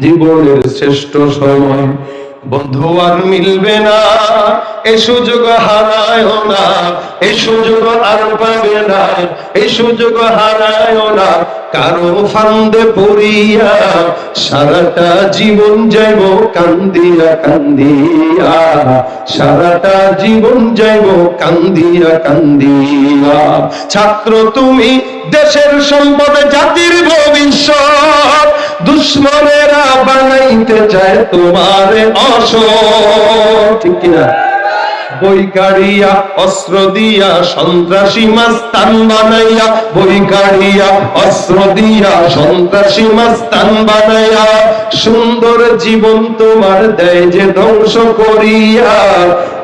জীবনের শ্রেষ্ঠ সময়। বন্ধু আর মিলবে না এই সুযোগ হারায় না এই সুযোগ আর পাবে না এই সুযোগ হারায় না। কারও ফান্দে পড়িয়া সারাটা জীবন যাইব কান্দিয়া কান্দিয়া। সারাটা জীবন যাইব কান্দিয়া কান্দিয়া। ছাত্র তুমি দেশের সম্পদ, জাতির ভবিষ্যৎ। দুশ্মনেরা বানাইতে চায় তোমার অস ঠিক কিনা? বই কাড়িয়া, অস্ত্র দিয়া, সন্ত্রাসী মাস্তান বানাইয়া। বই কাড়িয়া, অস্ত্র দিয়া, সন্ত্রাসী মাস্তান বানাইয়া। সুন্দর জীবন তোমার দেয় যে ধ্বংস করিয়া।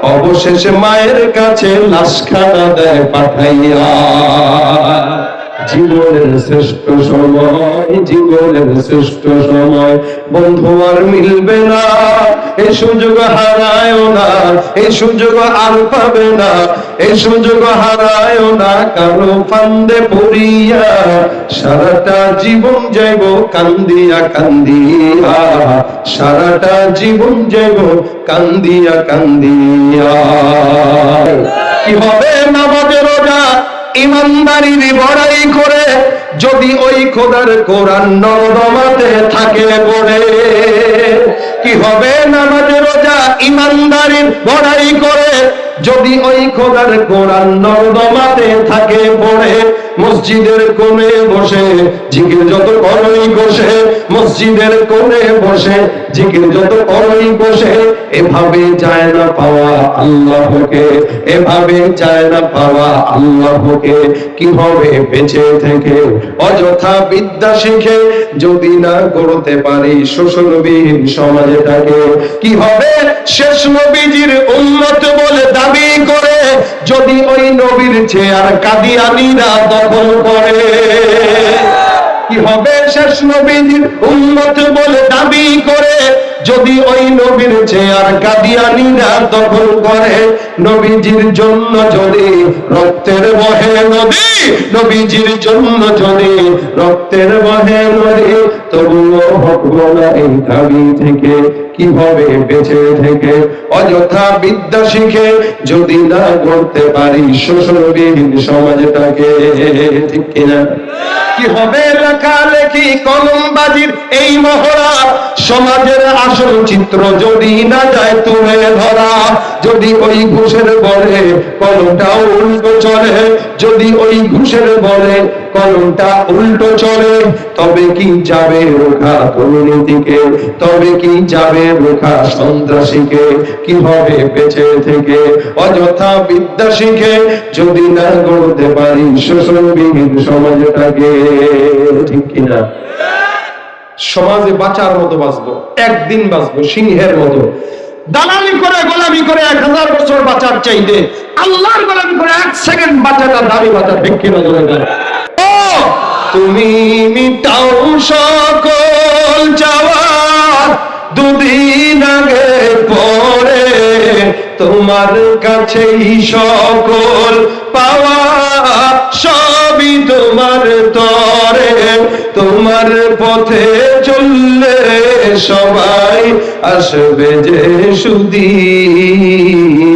অবশেষে মায়ের কাছে লাশখানা দেয় পাঠাইয়া। জীবনের শ্রেষ্ঠ সময়, জীবনের শ্রেষ্ঠ সময়। বন্ধু আর মিলবে না, এই সুযোগ হারায় না, এই সুযোগ আর পাবে না, এই সুযোগ হারায় না। কারও ফান্দে পড়িয়া সারাটা জীবন যাইব কান্দিয়া কান্দিয়া, সারাটা জীবন যাইব কান্দিয়া কান্দিয়া। কি হবে না ইমানদারির বড়াই করে যদি ওই খোদার কোরআন নরমাতে থাকে পড়ে কি হবে নামাজের রোজা? ইমানদারির বড়াই করে যদি ওই খোদার কোরআন নরমাতে থাকে পড়ে মসজিদের কোণে বসে জিকির যত করই বসে, মসজিদের কোণে বসে জিকির যত করই বসে, এভাবে যায় না পাওয়া আল্লাহকে, এভাবে যায় না পাওয়া আল্লাহকে। কি হবে বেঁচে থেকে অযথা বিদ্যা শিখে যদি না করতে পারি শোষণবিহীন সমাজটাকে? কি হবে শেষ নবীজির উন্মত বলে দাবি করে যদি ওই নবীর চেয়ার কাদিয়ানিরা দখল করে? কি হবে শেষ নবীজির উন্মত বলে দাবি করে? যদি ওই নবীর চেয়ার কাদিয়ানিরা দখল করে, নবীজির জন্য যদি রক্তের বহে নদী নবীজির জন্য যদি রক্তের বহে নদী তবুও হকবো এই দাবি থেকে কীভাবে বেঁচে থেকে অযথা বিদ্যা শিখে যদি না করতে পারি শোষণবিহীন সমাজটাকে, ঠিক কিনা? কি হবে কলমবাজির এই মহড়া? সমাজের আসল চিত্র যদি না যায় তুলে ধরা, যদি ওই ঘুষের বলে উল্টো চলে, যদি ওই ঘুষের বলে কলমটা উল্টো চলে। তবে কি যাবে রোখা দুর্নীতিকে? তবে কি যাবে রোখা সন্ত্রাসীকে? কি হবে বেঁচে থেকে? অযথা বিদ্যা শিখে যদি না গড়তে পারি শোষণবিহীন সমাজটাকে। ঠিক কিনা? সমাজে বাঁচার মতো বাঁচবো, একদিন বাঁচবো, সিংহের মতো। দালালি করে, গোলামি করে এক হাজার বছর বাঁচার চাইতে আল্লাহর গোলামি করে এক সেকেন্ড বাঁচাটা দাবি নজরে দেয় ও তুমি মিটাও সকল যাওয়া দুদিন আগে পরে তোমার কাছেই সকল পাওয়া সবই তোমার তরে। তোমার পথে চললে সবাই আসবে যে সুদিন।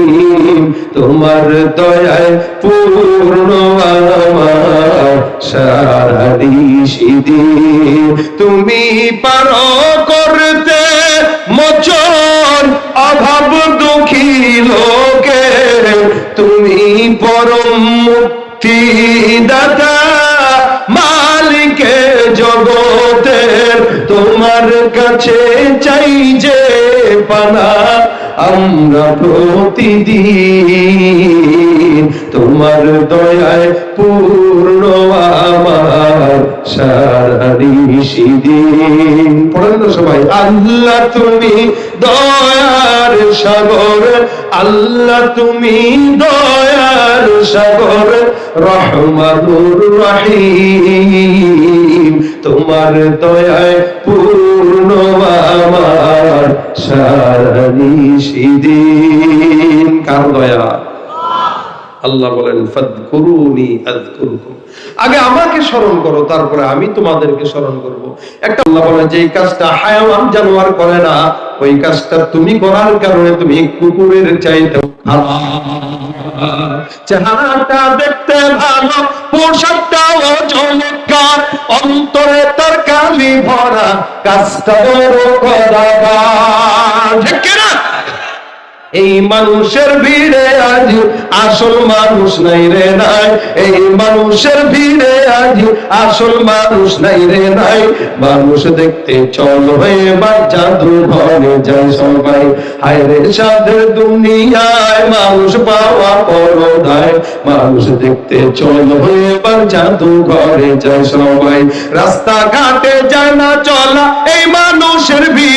তোমার দয়ায় পূর্ণ আমার সারা দিন তুমি পারো করতে মোচন অভাব দুঃখী লোকে। তুমি পরম মুক্তি দাতা মালিকে জগতের। তোমার কাছে চাই যে পানা আমরা প্রতিদিন তোমার দয়ায় পূর্ণ আমার সারা দিন পড়েন না সবাই, আল্লাহ তুমি দয়ার সাগর, আল্লাহ তুমি দয়ার সাগর, রহমানুর রহিম। তোমার দয়ায় পূর্ণ আল্লাহ বলেন আগে আমাকে স্মরণ করো, তারপরে আমি তোমাদেরকে স্মরণ করব। একটা আল্লাহ বলেন যে কাজটা হায়াওয়ান জানোয়ার করে না, ওই কাজটা তুমি করার কারণে তুমি কুকুরের চাইতে চেহারাটা দেখতে ভালো পোশাকটাও চমৎকার অন্তরে তার কালি ভরা কাজটা করা ঠিক কিনা? এই মানুষের ভিড়ে আজ আসল মানুষ নাই রে নাই। এই মানুষের ভিড়ে আজ আসল মানুষ নাই রে নাই। মানুষ দেখতে চল এবার জাদু ঘরে যায় সবাই। হায় রে সাধের দুনিয়ায় মানুষ পাওয়া পরদায়। মানুষ দেখতে চল এবার জাদু ঘরে যায় সবাই। রাস্তা ঘাটে যায় না চলা এই মানুষের ভিড়ে।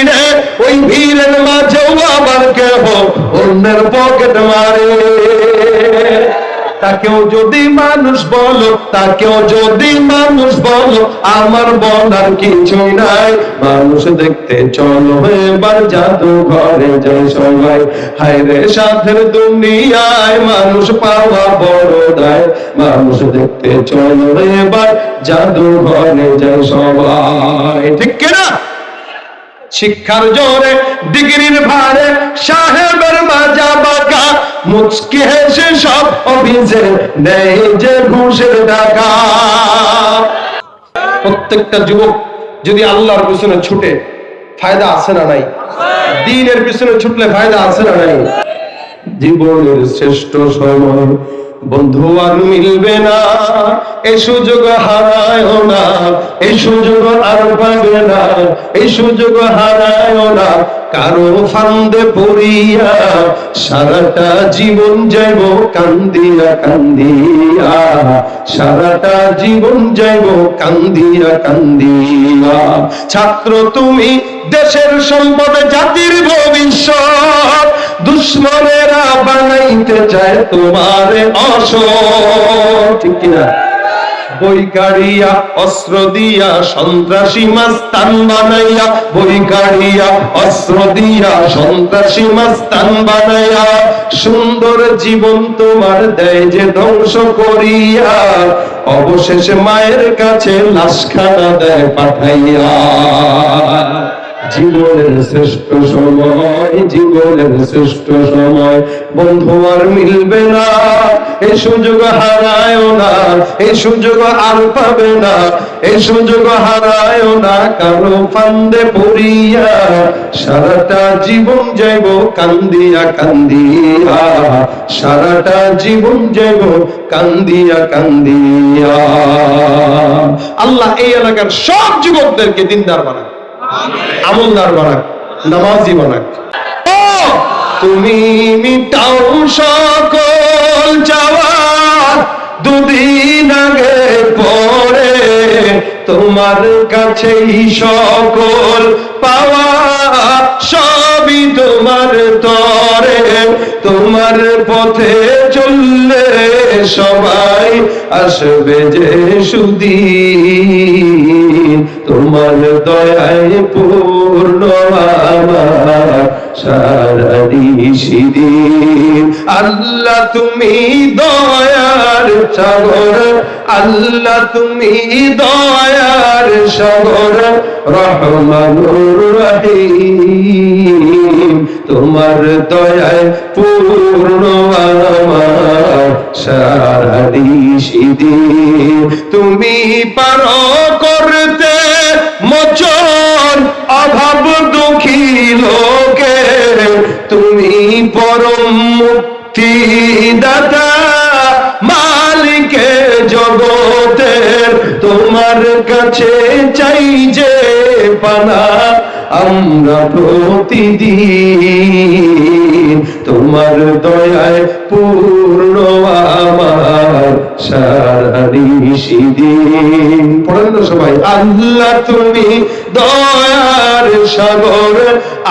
তাকেও যদি মানুষ বলো তাকেও যদি মানুষ বলো, আমার বলার কিছুই নাই। মানুষ দেখতে চলো, এবার জাদু ঘরে যায় সবাই। হায় রে সাথের দুনিয়ায় মানুষ পাওয়া বড় দায়। মানুষ দেখতে চলো, এবার জাদু ঘরে যায় সবাই। ঠিক কিনা? শিক্ষার জোরে, ডিগ্রির ভারে, সাহেবের মাজা বাঁকা মুচকি হেসে সব অফিসে নেই যে ঘুষের টাকা। প্রত্যেকটা যুবক যদি আল্লাহর পিছনে ছুটে, ফায়দা আছে না নাই? দিনের পিছনে ছুটলে ফায়দা আছে না নাই? জীবনের শ্রেষ্ঠ সময় বন্ধু আর মিলবে না এই সুযোগ হারায় না এই সুযোগ আর পাবে না এই সুযোগ হারায় না। কারও ফান্দে পড়িয়া সারাটা জীবন যাইব কান্দিয়া কান্দিয়া, সারাটা জীবন যাইব কান্দিয়া কান্দিয়া। ছাত্র তুমি দেশের সম্পদ, জাতির ভবিষ্যৎ বানাইতে চায় তোমার ঠিক কিনা? অস্ত্র দিয়া, সন্ত্রাসী মাস্তান বানাইয়া। অস্ত্র দিয়া, সন্ত্রাসী মাস্তান বানাইয়া। সুন্দর জীবন তোমার দেয় যে ধ্বংস করিয়া। অবশেষে মায়ের কাছে লাশখানা দেয় পাঠাইয়া। জীবনের শ্রেষ্ঠ সময়, জীবনের শ্রেষ্ঠ সময়। বন্ধু আর মিলবে না সুযোগ না সুযোগ আর পাবে না সুযোগ না। কারও ফান্দে পড়িয়া সারাটা জীবন যাইব কান্দিয়া কান্দিয়া, সারাটা জীবন যাইব কান্দিয়া কান্দিয়া। আল্লাহ এই এলাকার সব যুবকদেরকে দিনদার বানায়। আমলদার বানাক নামাজি বানাক তুমি মিটাও সকল চাওয়া দুদিন আগে পরে তোমার কাছেই সকল পাওয়া, সবই তোমার তরে। তোমার পথে চললে সবাই আসবে যে সুদিন তোমার দয়ায় পূর্ণ আমার সারা আল্লাহ তুমি দয়ার সাগর আল্লাহ তুমি দয়ার সাগর, রহমানুর রহিম। তোমার দয়ায় পূর্ণ আমার সারা দিন তুমি পারো করতে মোচন অভাব দুঃখী লোকে তুমি পরম মুক্তি কাছে চাই যে পানা আমরা প্রতিদিন। তোমার দয়ায় পূর্ণ আমার সারা নিশিদিন। পড়েন সবাই, আল্লাহ তুমি দয়ার সাগর,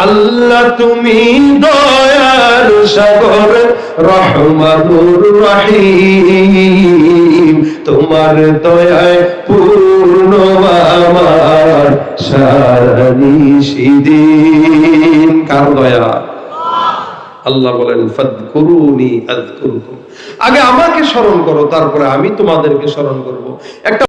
আল্লাহ তুমি দয়ার সাগর, রহমানুর রহিম। তোমার দয়ায় পূর্ণ আমার সারা নিশিদিন কার দয়া? আল্লাহ বলেন আগে আমাকে স্মরণ করো, তারপরে আমি তোমাদেরকে স্মরণ করব। একটা